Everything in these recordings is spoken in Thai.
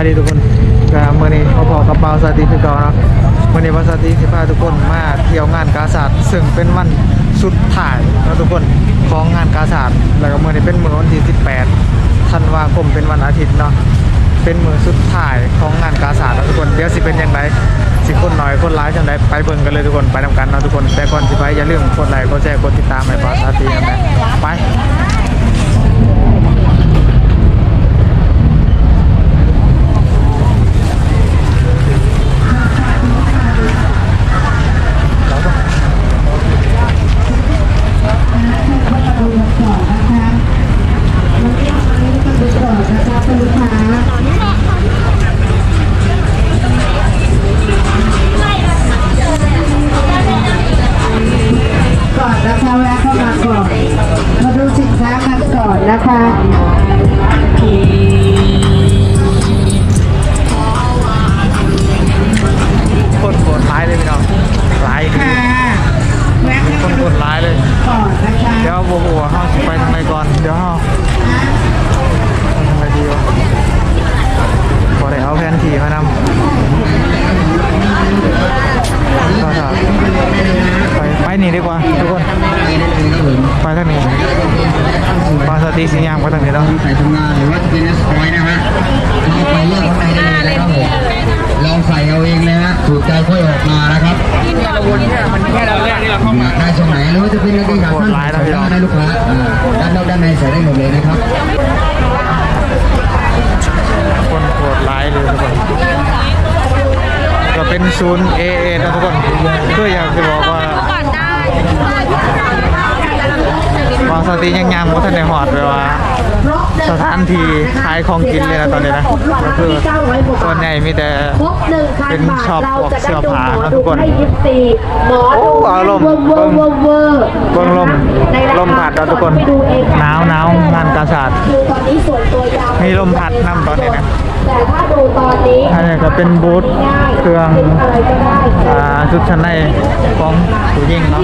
ายดีทุกคนก็มื่อนี้พอพอกับเปาสาติคือเก่านาะมื่อนี้เปาสาติสิพาทุกคนมาเที่ยวงานกาศาสตร์ซึ่งเป็นวันสุดท้ายนะทุกคนของงานกาศาสตร์แล้วก็มื่อนี้เป็นมื้อวันที่ 18ธันวาคมเป็นวันอาทิตย์เนาะเป็นมือสุดท้ายของงานกาศาสตร์นะทุกคนเดี๋ยวสิเป็นยังไงสิคนน้อยคนร้ายจังไดไปเบิ่งกันเลยทุกคนไปนำกันนะทุกคนแต่ก่อนสิไปอย่าลืมกดไลค์กดแชร์กดติดตามให้เปาสาตินะไป อน ปาสติสิยางไปทางนี้แล้วใส่ทำงานหรือว่าจะเป็นสปอยนะฮะเข้าไปเลือกข้างในได้เลยนะครับผมลองใส่เอาเองเลยฮะถูกใจค่อยออกมานะครับอยากได้ช่วงไหนหรือว่าจะเป็นกางเกงขาสั้นใส่ได้นะลูกค้าอ่าด้านนอกด้านในใส่ได้หมดเลยนะครับคนกดไลค์เลยทุกคนก็เป็นศูนย์ AA นะทุกคนเพื่ออยากจะบอกว่าบาง สติยังยังว่าท่านในหอดเลยว่าสถานที่ขายของกินเลยนะตอนนี้นะก็คือส่วนใหญ่มีแต่ครบหนึ่งพัเป็นนบาทช็อปเราพวกจะเสื้ได้อดูผ้าหมอนะดูทุกคนให้ยิปซีหมอดูโอ้อารมณ์เวอร์เวอร์เวอร์เบิ่งลมในราคาลมพัดนะทุกคนไปดูเองหนาวหนาวงานกาศาสตร์คือตอนนี้ส่วนตัวยาวมีลมพัดนํตอนนี้นะแต่ถ้าดูต อนนี้อันนี้ก็เป็นบูธเครื่องอะไรก็ได้อ่าชุดชั้นในของผู้หญิงเนาะ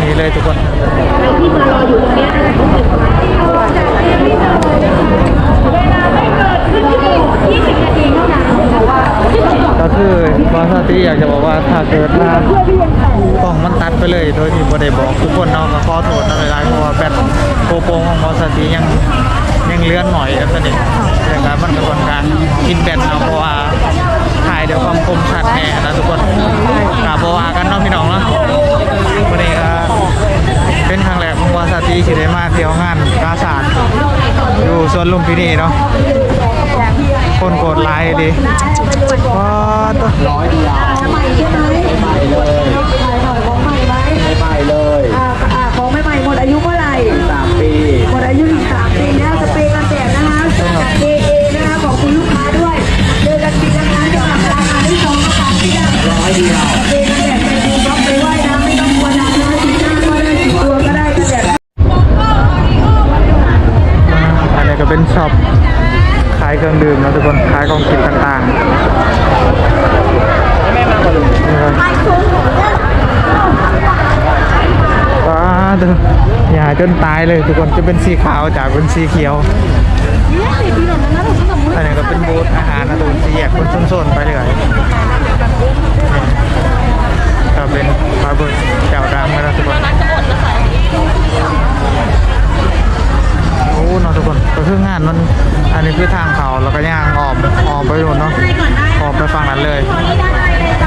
นี่เลยทุกคนใครที่มารออยู่ตรงเนี้ยก็คือบอสตีอยากจะบอกว่าถ้าเกิดว่ากล่องมันตัดไปเลย โดยที่บ่ได้บอกทุกคนเนาะก็ขอโทษนะหลายๆเพราะว่าแบตโกโปรของบอสตียังยัง เลื่อนหน่อยอันนี้แต่การมันก็ค่อนการกินแบตเนาะเพราะว่าถ่ายเดี๋ยวความคมชัดแน่นะทุกคนกราบว่ากันเนาะพี่น้องเนาะวันนี้ก็เป็นครั้งแรกของวาสตีที่ได้มาเที่ยวงานกาสานอยู่สวนลุมพินีเนาะคนกดไลค์ดีว้าายเครื่องดื่มนะทุกคนขายของกินต่างๆนี่ครับว้าดูอย่าจนตายเลยทุกคนจะเป็นสีขาวจากเป็นสีเขียวอันนี้ก็เป็นบูธอาหารนะทุกคนสีแยกเป็นโซนๆไปเรื่อยก็เป็นมาบิร์แก้วดังนะทุกคนโอ้นะทุกคนก็คืองานมัน นนี้คือทางเขาแล้วก็ย่างออมออมไปนู่นเนาะออมไปฝั่งนั้นเลย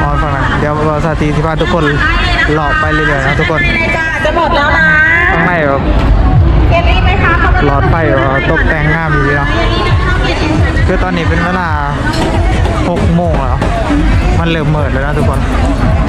ออมไปฝั่งนั้นเดี๋ยวเราสาธิตที่พาทุกคนหลอกไปเรื่อยๆนะทุกคนจะหมดแล้วนะข้างในแบบเก็บรีไหมคะหลอดไฟแบบว่าตกแต่งงามอยู่เนาะคือตอนนี้เป็นเวลา6โมงแล้วมันเริ่มเมิดแล้วนะทุกคนนี่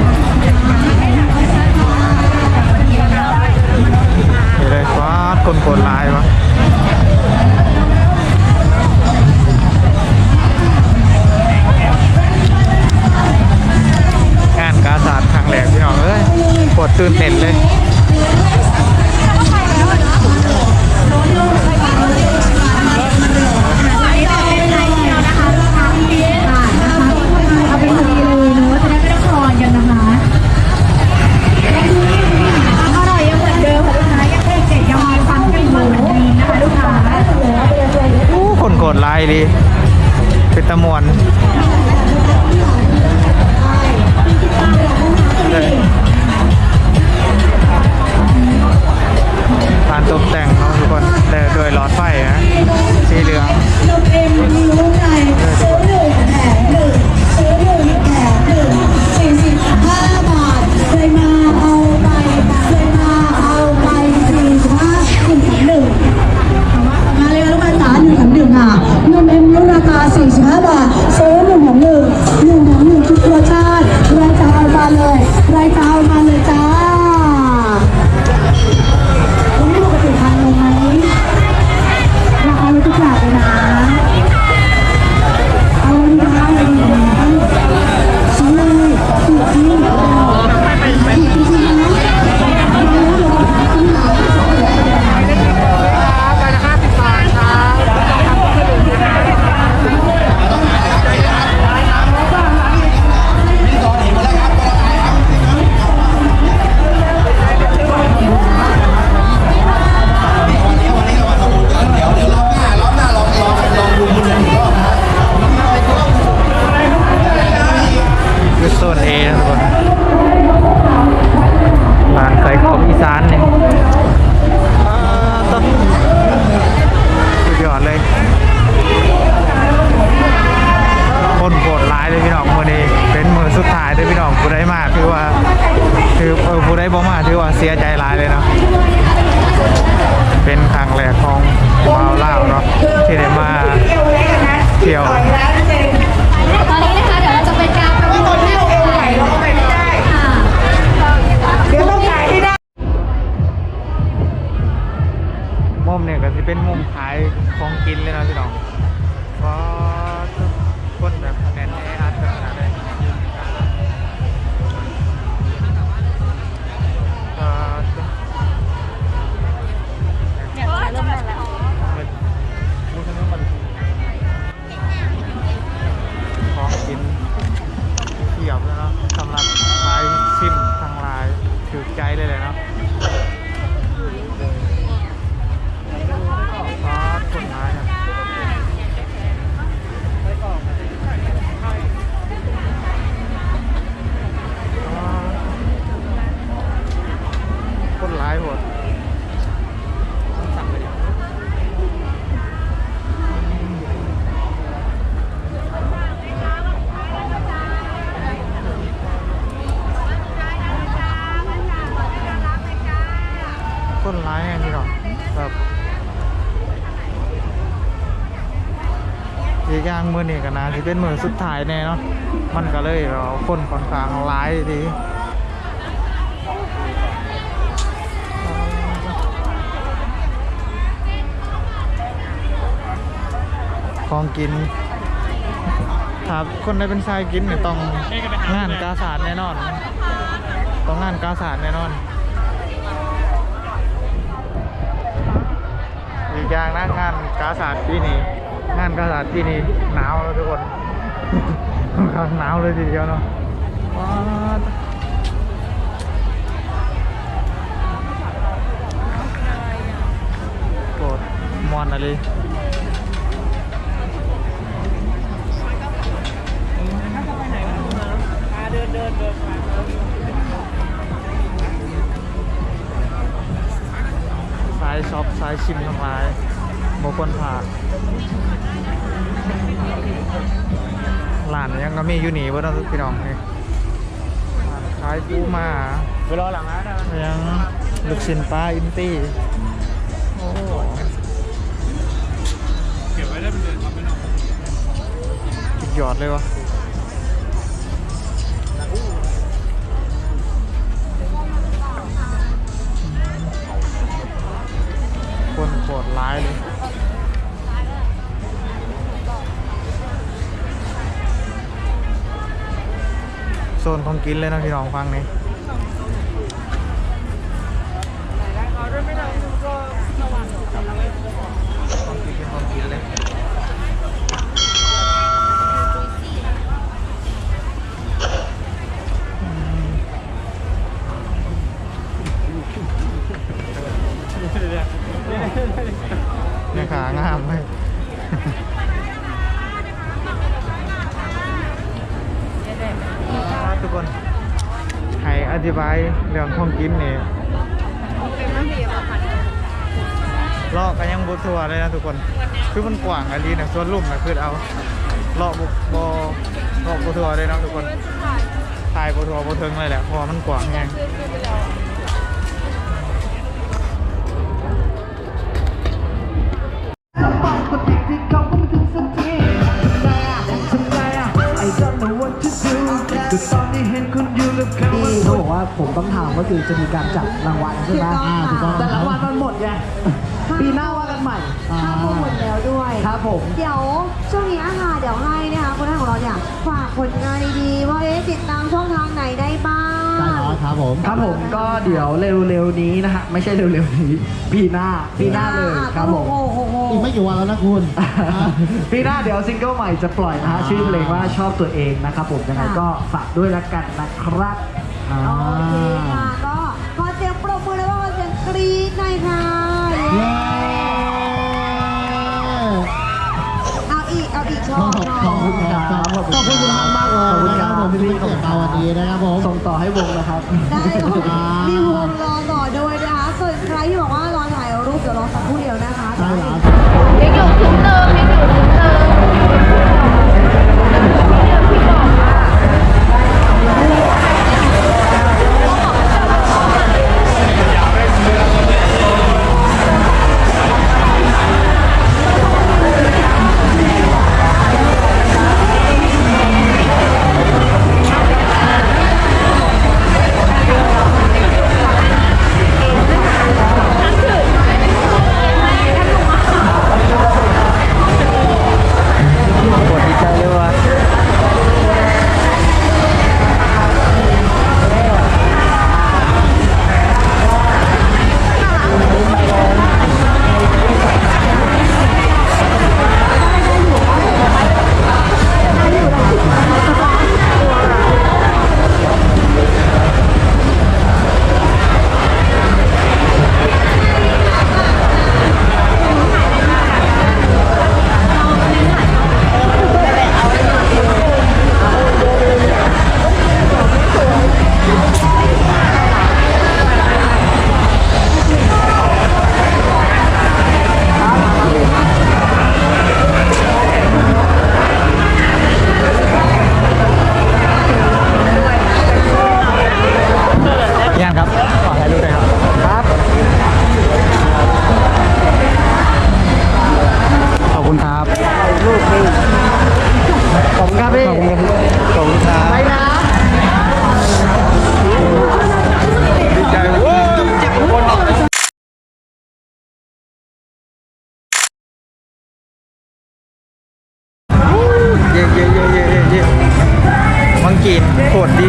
เลยพี่น้องมือนี้เป็นมือสุดท้ายเลยพี่น้องผู้ได้มาคือว่าคือเออผู้ได้บ่มาถือว่าเสียใจร้ายเลยเนาะเป็นครั้งแรกของวาวเล่าเนาะที่ได้มาเที่ยวตอนนี้นะคะเดี๋ยวเราจะเป็นการประมูลแม่ไก่ค่ะมุมเนี่ยก็จะเป็นมุมขายของกินเลยนะพี่น้องก็คนแบบ คนร้ายไงพี่น้องแบบอีกอย่างมือนี่กันนะที่เป็นมือสุดท้ายแน่เนาะมันก็เลยเราคนค่อนข้างร้ายดีของกินถ้าคนได้เป็นชายกินเนี่ยต้องงานกาสาดแน่นอน ต้องงานกาสาดแน่นอน กางนะงานกาศาสตร์ที่นี่งานกาศาสตร์ที่นี่หนาวทุกคนหนาวเลยทีเดียวเนาะโกดมอนอะไรเดินเดินเดิน สายช็อปสายชิมทั้งหลายโมควรผ่านร้านยังก็มีอยู่นี่บ่ต้องพี่น้องนี่ขายปูมาไปรอหลังร้านยังลูกชิ้นปลาอินตี้โอ้เก็บไว้ได้เป็นเดือนครับไม่นอกสุดยอดเลยวะ โหดรร้ายเลย โซนของกินเลยนะพี่น้องฟังนี่ของกินเป็นของกินเลย นี่ขางามเลยทุกคนให้อธิบายเรื่องของกินนี่ลอกกันยังบุทัวเลยนะทุกคน คือมันกว้างอันนี้นะส่วนลุ่มนะคือเอาลอกบุบลอกบุทัวเลยนะทุกคนถ่ายบุทัวบุตเทิงเลยแหละพอมันกว้างไง ผมต้องถามก็คือจะมีการจับรางวัลใช่ไหมถูกต้องค่ะแต่รางวัลมันหมดไงปีหน้าว่ากันใหม่ข้าวโพดหมดแล้วด้วย ครับผม เดี๋ยวช่วงนี้อาหารเดี๋ยวให้นะคะคนของเราเนี่ยฝากผลงานดีๆว่าเอ๊ะติดตามช่องทางไหนได้บ้างใช่แล้วครับผมครับผมก็เดี๋ยวเร็วๆนี้นะฮะไม่ใช่เร็วๆนี้ปีหน้าปีหน้าเลยครับผมโอ้โห อีกไม่กี่วันแล้วนะคุณ ปีหน้าเดี๋ยวซิงเกิลใหม่จะปล่อยนะฮะ ชื่อเพลงว่าชอบตัวเองนะครับผมยังไงก็ฝากด้วยละกันนะครับอ่า โอเคค่ะ ก็ขอเสียงปรบมือแล้วก็ขอเสียงกรี๊ดหน่อยค่ะเย้เอาอีก เอาอีกชอบชอบขอบคุณครับขอบคุณคุณมากเลยขอบคุณครับผมที่ส่งต่อวันนี้นะครับผม ส่งต่อให้วงนะครับ ได้ค่ะมีวงรอต่อด้วยนะคะ ส่วนใครที่บอกว่ารอถ่ายรูปเดี๋ยวรอสักครู่เดียวนะคะ ใช่แล้วยังอยู่คุ้มเดิมยังอยู่คุ้มเดิม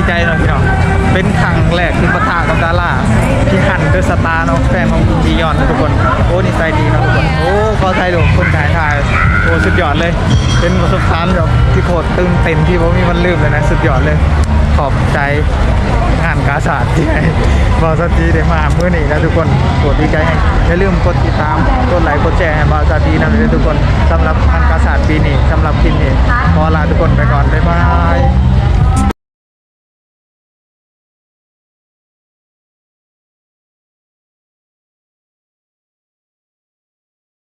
ใจเนาะพี่น้องเป็นครั้งแรกที่ปะทะกับดาราพี่หันเดอะสตาร์เนาะแฟนของบียอนทุกคนโอ้นิสัยดีนะทุกคนโอ้ขอถ่ายรูคนถ่ายถ่ายโอ้สุดยอดเลย เป็นประสบการณ์แบบที่โคตรตึงเต็มที่ผมมีวันลืมเลยนะสุดยอดเลย ขอบใจงานกาศาสตร์ที่ให้บอสตีได้มาเมื่อนี้นะทุกคนกดดีใจให้อย่าลืมกดติดตามกดไลค์กดแชร์ให้บอสตีนะทุกคนสำหรับงานกาศาสตร์ปีนี้สำหรับคลิปนี้ขอลาทุกคนไปก่อนบ๊ายบาย